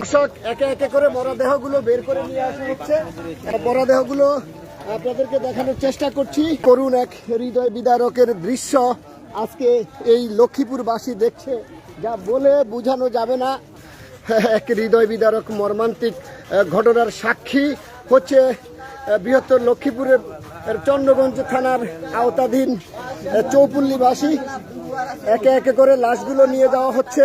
দর্শক একে একে করে মরদেহগুলো বের করে নিয়ে আসা হচ্ছে। মরদেহগুলো আপনাদেরকে দেখানোর চেষ্টা করছি। করুন এক হৃদয় বিদারকের দৃশ্য আজকে এই লক্ষ্মীপুরবাসী দেখছে। যা বলে বোঝানো যাবে না। এক হৃদয় বিদারক মর্মান্তিক ঘটনার সাক্ষী হচ্ছে বৃহত্তর লক্ষ্মীপুরের চন্দ্রগঞ্জ থানার আওতাধীন চৌপল্লীবাসী। একে একে করে লাশগুলো নিয়ে যাওয়া হচ্ছে।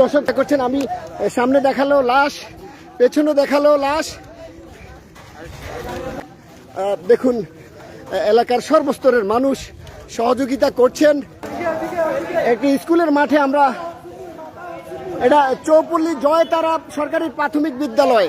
দর্শক করছেন, আমি সামনে দেখাল লাশ, পেছনে দেখাল লাশ। দেখুন, এলাকার সর্বস্তরের মানুষ সহযোগিতা করছেন। একটি স্কুলের মাঠে আমরা, এটা চৌপল্লী জয়তারা সরকারি প্রাথমিক বিদ্যালয়।